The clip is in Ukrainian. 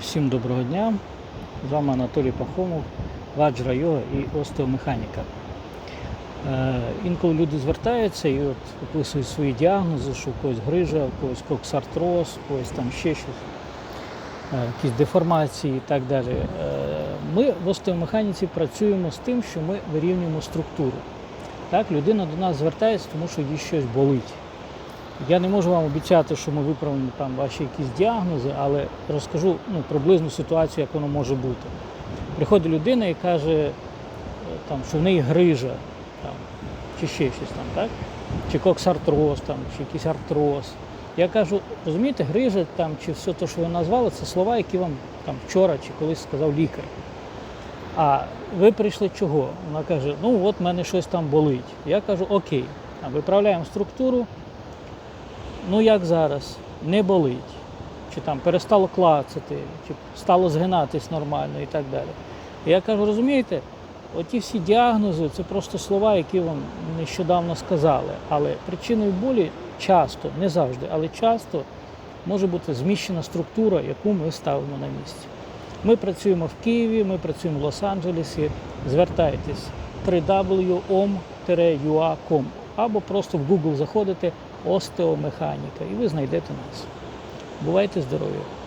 Всім доброго дня. З вами Анатолій Пахомов, ваджра йога і остеомеханіка. Е, інколи люди звертаються і от описують свої діагнози, що у когось грижа, у когось коксартроз, у когось там ще щось, е, якісь деформації і так далі. Е, ми в остеомеханіці працюємо з тим, що ми вирівнюємо структуру. Так, людина до нас звертається, тому що їй щось болить. Я не можу вам обіцяти, що ми виправимо там ваші якісь діагнози, але розкажу ну, приблизну ситуацію, як воно може бути. Приходить людина і каже, е, там, що в неї грижа, там, чи ще щось там, так? чи коксартроз, там, чи якийсь артроз. Я кажу, розумієте, грижа там, чи все те, що ви назвали, це слова, які вам там, вчора чи колись сказав лікар. А ви прийшли чого? Вона каже, ну от в мене щось там болить. Я кажу, окей, виправляємо структуру, ну як зараз, не болить, чи там перестало клацати, чи стало згинатись нормально і так далі. І я кажу, розумієте, оті всі діагнози це просто слова, які вам нещодавно сказали. Але причиною болі часто, не завжди, але часто може бути зміщена структура, яку ми ставимо на місці. Ми працюємо в Києві, ми працюємо в Лос-Анджелесі. Звертайтесь www.om-ua.com або просто в Google заходите остеомеханіка і ви знайдете нас. Бувайте здорові!